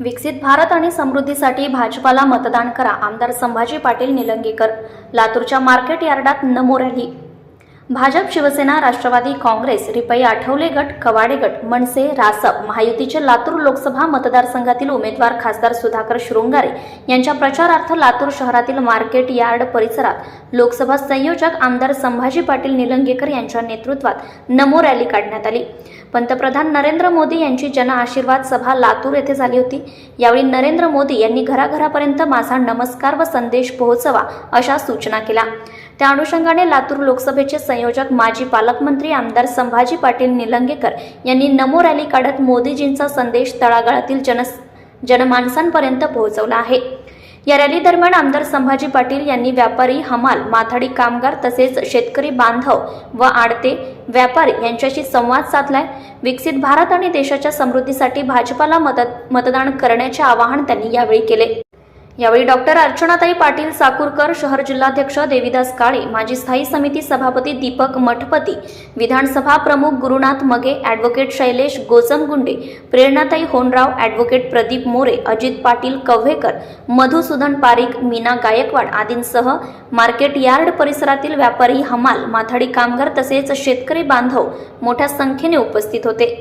विकसित भारत आणि समृद्धीसाठी भाजपाला मतदान करा. आमदार संभाजी पाटील निलंगेकर. लातूरच्या मार्केट यार्डात नमो रॅली भाजप शिवसेना राष्ट्रवादी काँग्रेस रिपई आठवले गट कवाडे गट मनसे रासप महायुतीचे लातूर लोकसभा मतदारसंघातील उमेदवार खासदार सुधाकर शृंगारे यांच्या प्रचारार्थ लातूर शहरातील मार्केट यार्ड परिसरात लोकसभा संयोजक आमदार संभाजी पाटील निलंगेकर यांच्या नेतृत्वात नमो रॅली काढण्यात आली. पंतप्रधान नरेंद्र मोदी यांची जन आशीर्वाद सभा लातूर येथे झाली होती. यावेळी नरेंद्र मोदी यांनी घराघरापर्यंत माझा नमस्कार व संदेश पोहोचवा अशा सूचना केल्या. त्या अनुषंगाने लातूर लोकसभेचे संयोजक माजी पालकमंत्री आमदार संभाजी पाटील निलंगेकर यांनी नमो रॅली काढत मोदीजींचा संदेश तळागाळातील जन जनमानसांपर्यंत पोहोचवला आहे. या रॅली दरम्यान आमदार संभाजी पाटील यांनी व्यापारी हमाल माथाडी कामगार तसेच शेतकरी बांधव व आडते व्यापारी यांच्याशी संवाद साधलाय. विकसित भारत आणि देशाच्या समृद्धीसाठी भाजपाला मदत मतदान करण्याचे आवाहन त्यांनी यावेळी केले. यावेळी डॉक्टर अर्चनाताई पाटील साकूरकर शहर जिल्हाध्यक्ष देविदास काळे माजी स्थायी समिती सभापती दीपक मठपती विधानसभा प्रमुख गुरुनाथ मगे ॲडव्होकेट शैलेश गोजमगुंडे प्रेरणाताई होनराव ॲडव्होकेट प्रदीप मोरे अजित पाटील कव्हेकर मधुसूदन पारिक मीना गायकवाड आदींसह मार्केट यार्ड परिसरातील व्यापारी हमाल माथाडी कामगार तसेच शेतकरी बांधव मोठ्या संख्येने उपस्थित होते.